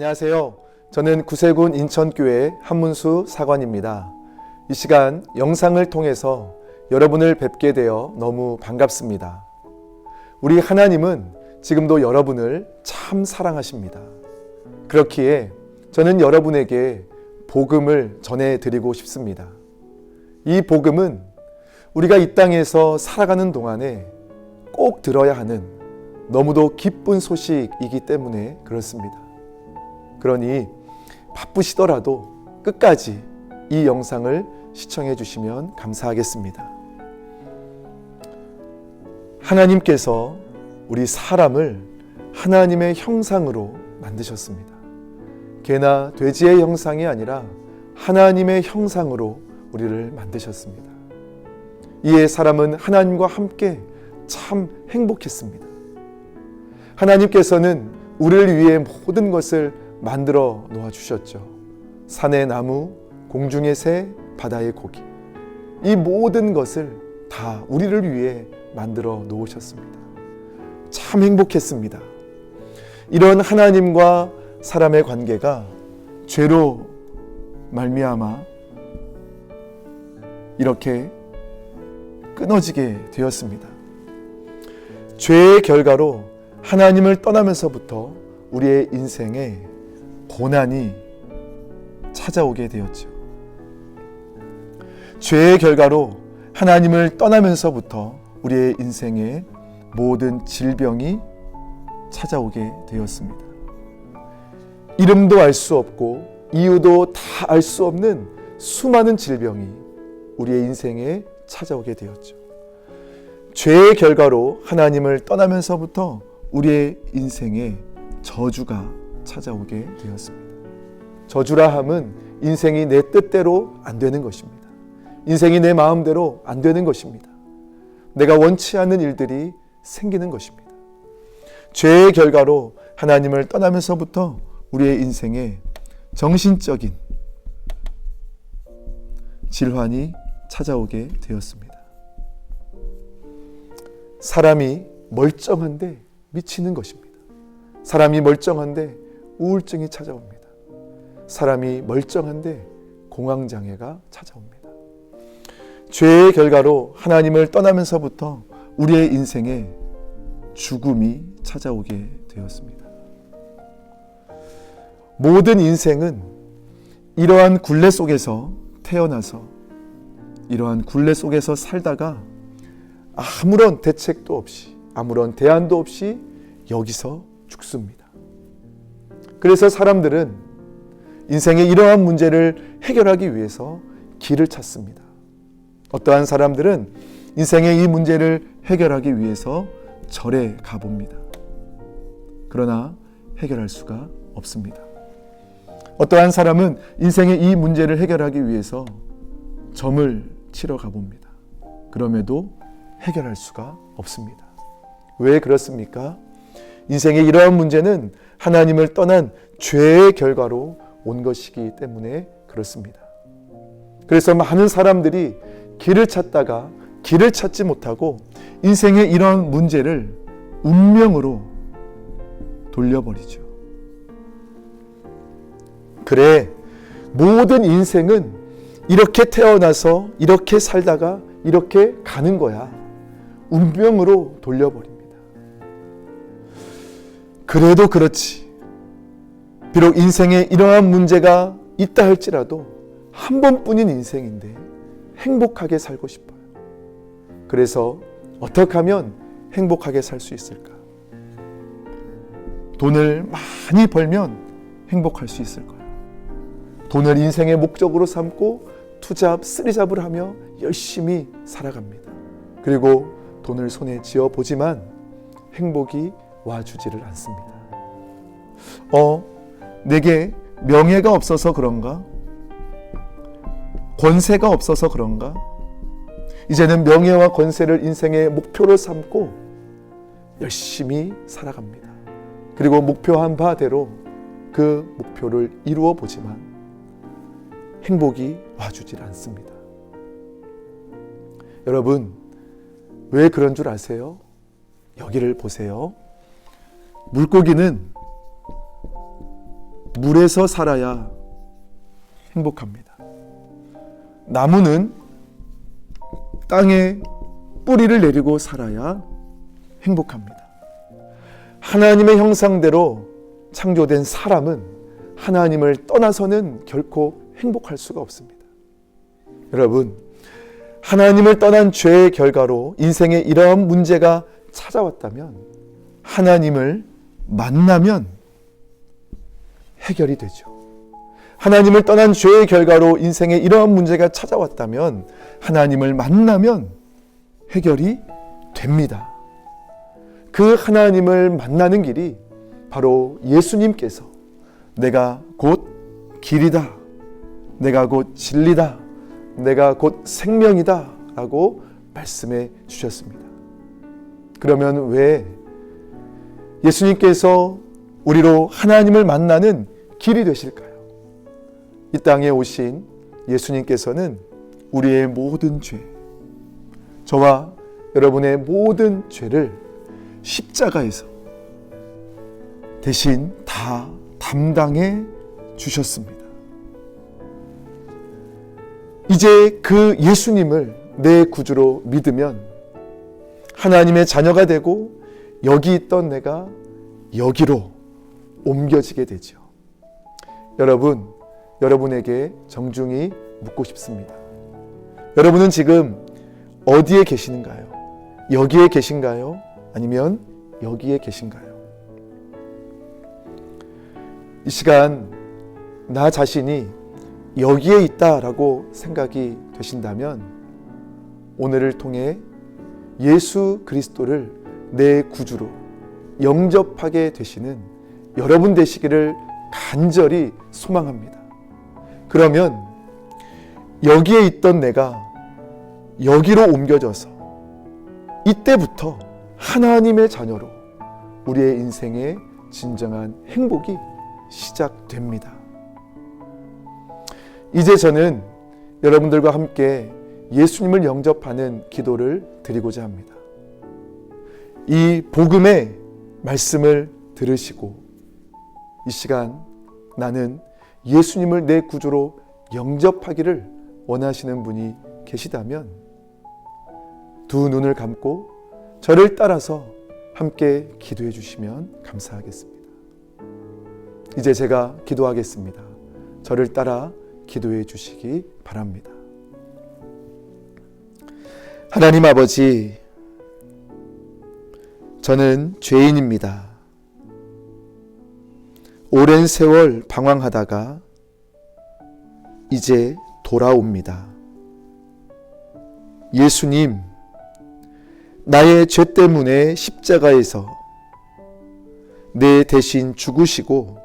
안녕하세요. 저는 구세군 인천교회 한문수 사관입니다. 이 시간 영상을 통해서 여러분을 뵙게 되어 너무 반갑습니다. 우리 하나님은 지금도 여러분을 참 사랑하십니다. 그렇기에 저는 여러분에게 복음을 전해드리고 싶습니다. 이 복음은 우리가 이 땅에서 살아가는 동안에 꼭 들어야 하는 너무도 기쁜 소식이기 때문에 그렇습니다. 그러니 바쁘시더라도 끝까지 이 영상을 시청해 주시면 감사하겠습니다. 하나님께서 우리 사람을 하나님의 형상으로 만드셨습니다. 개나 돼지의 형상이 아니라 하나님의 형상으로 우리를 만드셨습니다. 이에 사람은 하나님과 함께 참 행복했습니다. 하나님께서는 우리를 위해 모든 것을 만들어 놓아 주셨죠. 산의 나무, 공중의 새, 바다의 고기. 이 모든 것을 다 우리를 위해 만들어 놓으셨습니다. 참 행복했습니다. 이런 하나님과 사람의 관계가 죄로 말미암아 이렇게 끊어지게 되었습니다. 죄의 결과로 하나님을 떠나면서부터 우리의 인생에 고난이 찾아오게 되었죠. 죄의 결과로 하나님을 떠나면서부터 우리의 인생에 모든 질병이 찾아오게 되었습니다. 이름도 알 수 없고 이유도 다 알 수 없는 수많은 질병이 우리의 인생에 찾아오게 되었죠. 죄의 결과로 하나님을 떠나면서부터 우리의 인생에 저주가 찾아오게 되었습니다. 저주라 함은 인생이 내 뜻대로 안 되는 것입니다. 인생이 내 마음대로 안 되는 것입니다. 내가 원치 않는 일들이 생기는 것입니다. 죄의 결과로 하나님을 떠나면서부터 우리의 인생에 정신적인 질환이 찾아오게 되었습니다. 사람이 멀쩡한데 미치는 것입니다. 사람이 멀쩡한데 우울증이 찾아옵니다. 사람이 멀쩡한데 공황장애가 찾아옵니다. 죄의 결과로 하나님을 떠나면서부터 우리의 인생에 죽음이 찾아오게 되었습니다. 모든 인생은 이러한 굴레 속에서 태어나서 이러한 굴레 속에서 살다가 아무런 대책도 없이 아무런 대안도 없이 여기서 죽습니다. 그래서 사람들은 인생의 이러한 문제를 해결하기 위해서 길을 찾습니다. 어떠한 사람들은 인생의 이 문제를 해결하기 위해서 절에 가봅니다. 그러나 해결할 수가 없습니다. 어떠한 사람은 인생의 이 문제를 해결하기 위해서 점을 치러 가봅니다. 그럼에도 해결할 수가 없습니다. 왜 그렇습니까? 인생의 이러한 문제는 하나님을 떠난 죄의 결과로 온 것이기 때문에 그렇습니다. 그래서 많은 사람들이 길을 찾다가 길을 찾지 못하고 인생의 이러한 문제를 운명으로 돌려버리죠. 그래, 모든 인생은 이렇게 태어나서 이렇게 살다가 이렇게 가는 거야. 운명으로 돌려버립니다. 그래도 그렇지. 비록 인생에 이러한 문제가 있다 할지라도 한 번뿐인 인생인데 행복하게 살고 싶어요. 그래서 어떻게 하면 행복하게 살 수 있을까? 돈을 많이 벌면 행복할 수 있을 거예요. 돈을 인생의 목적으로 삼고 투잡, 쓰리잡을 하며 열심히 살아갑니다. 그리고 돈을 손에 쥐어 보지만 행복이 와주지를 않습니다. 어, 내게 명예가 없어서 그런가? 권세가 없어서 그런가? 이제는 명예와 권세를 인생의 목표로 삼고 열심히 살아갑니다. 그리고 목표한 바대로 그 목표를 이루어 보지만 행복이 와주질 않습니다. 여러분, 왜 그런 줄 아세요? 여기를 보세요. 물고기는 물에서 살아야 행복합니다. 나무는 땅에 뿌리를 내리고 살아야 행복합니다. 하나님의 형상대로 창조된 사람은 하나님을 떠나서는 결코 행복할 수가 없습니다. 여러분, 하나님을 떠난 죄의 결과로 인생에 이러한 문제가 찾아왔다면 하나님을 만나면 해결이 되죠. 하나님을 떠난 죄의 결과로 인생에 이러한 문제가 찾아왔다면 하나님을 만나면 해결이 됩니다. 그 하나님을 만나는 길이 바로 예수님께서 내가 곧 길이다. 내가 곧 진리다. 내가 곧 생명이다. 라고 말씀해 주셨습니다. 그러면 왜 예수님께서 우리로 하나님을 만나는 길이 되실까요? 이 땅에 오신 예수님께서는 우리의 모든 죄, 저와 여러분의 모든 죄를 십자가에서 대신 다 담당해 주셨습니다. 이제 그 예수님을 내 구주로 믿으면 하나님의 자녀가 되고 여기 있던 내가 여기로 옮겨지게 되죠. 여러분, 여러분에게 정중히 묻고 싶습니다. 여러분은 지금 어디에 계시는가요? 여기에 계신가요? 아니면 여기에 계신가요? 이 시간 나 자신이 여기에 있다라고 생각이 되신다면 오늘을 통해 예수 그리스도를 내 구주로 영접하게 되시는 여러분 되시기를 간절히 소망합니다. 그러면 여기에 있던 내가 여기로 옮겨져서 이때부터 하나님의 자녀로 우리의 인생의 진정한 행복이 시작됩니다. 이제 저는 여러분들과 함께 예수님을 영접하는 기도를 드리고자 합니다. 이 복음의 말씀을 들으시고 이 시간 나는 예수님을 내 구주로 영접하기를 원하시는 분이 계시다면 두 눈을 감고 저를 따라서 함께 기도해 주시면 감사하겠습니다. 이제 제가 기도하겠습니다. 저를 따라 기도해 주시기 바랍니다. 하나님 아버지, 저는 죄인입니다. 오랜 세월 방황하다가 이제 돌아옵니다. 예수님, 나의 죄 때문에 십자가에서 내 대신 죽으시고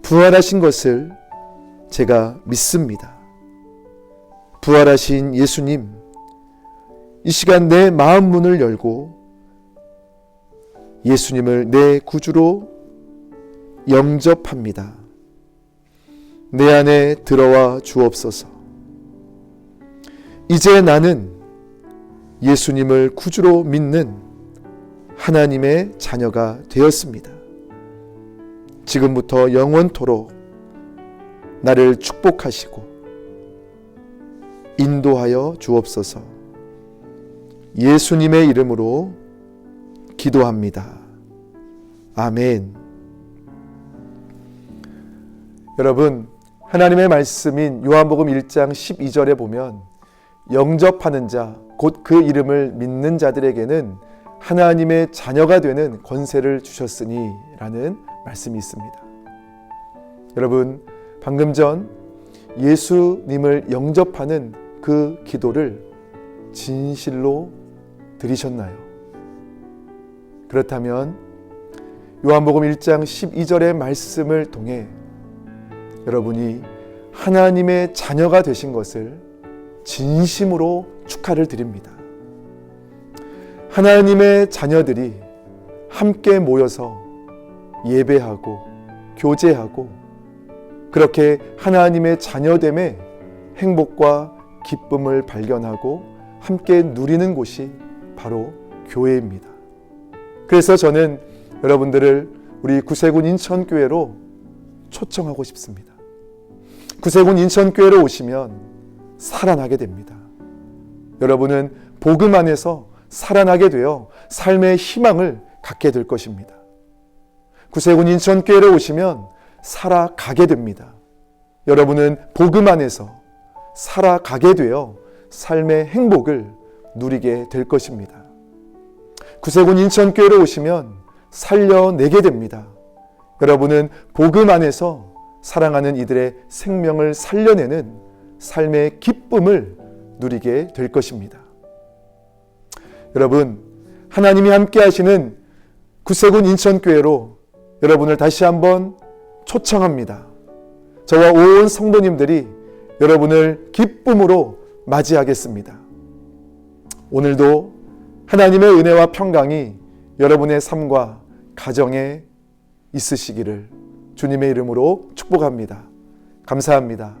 부활하신 것을 제가 믿습니다. 부활하신 예수님, 이 시간 내 마음 문을 열고 예수님을 내 구주로 영접합니다. 내 안에 들어와 주옵소서. 이제 나는 예수님을 구주로 믿는 하나님의 자녀가 되었습니다. 지금부터 영원토록 나를 축복하시고 인도하여 주옵소서. 예수님의 이름으로 기도합니다. 아멘. 여러분, 하나님의 말씀인 요한복음 1장 12절에 보면 영접하는 자, 곧 그 이름을 믿는 자들에게는 하나님의 자녀가 되는 권세를 주셨으니 라는 말씀이 있습니다. 여러분, 방금 전 예수님을 영접하는 그 기도를 진실로 드리셨나요? 그렇다면 요한복음 1장 12절의 말씀을 통해 여러분이 하나님의 자녀가 되신 것을 진심으로 축하를 드립니다. 하나님의 자녀들이 함께 모여서 예배하고 교제하고 그렇게 하나님의 자녀됨의 행복과 기쁨을 발견하고 함께 누리는 곳이 바로 교회입니다. 그래서 저는 여러분들을 우리 구세군 인천교회로 초청하고 싶습니다. 구세군 인천교회로 오시면 살아나게 됩니다. 여러분은 복음 안에서 살아나게 되어 삶의 희망을 갖게 될 것입니다. 구세군 인천교회로 오시면 살아가게 됩니다. 여러분은 복음 안에서 살아가게 되어 삶의 행복을 누리게 될 것입니다. 구세군 인천교회로 오시면 살려내게 됩니다. 여러분은 복음 안에서 사랑하는 이들의 생명을 살려내는 삶의 기쁨을 누리게 될 것입니다. 여러분, 하나님이 함께 하시는 구세군 인천교회로 여러분을 다시 한번 초청합니다. 저와 온 성도님들이 여러분을 기쁨으로 맞이하겠습니다. 오늘도 하나님의 은혜와 평강이 여러분의 삶과 가정에 있으시기를 주님의 이름으로 축복합니다. 감사합니다.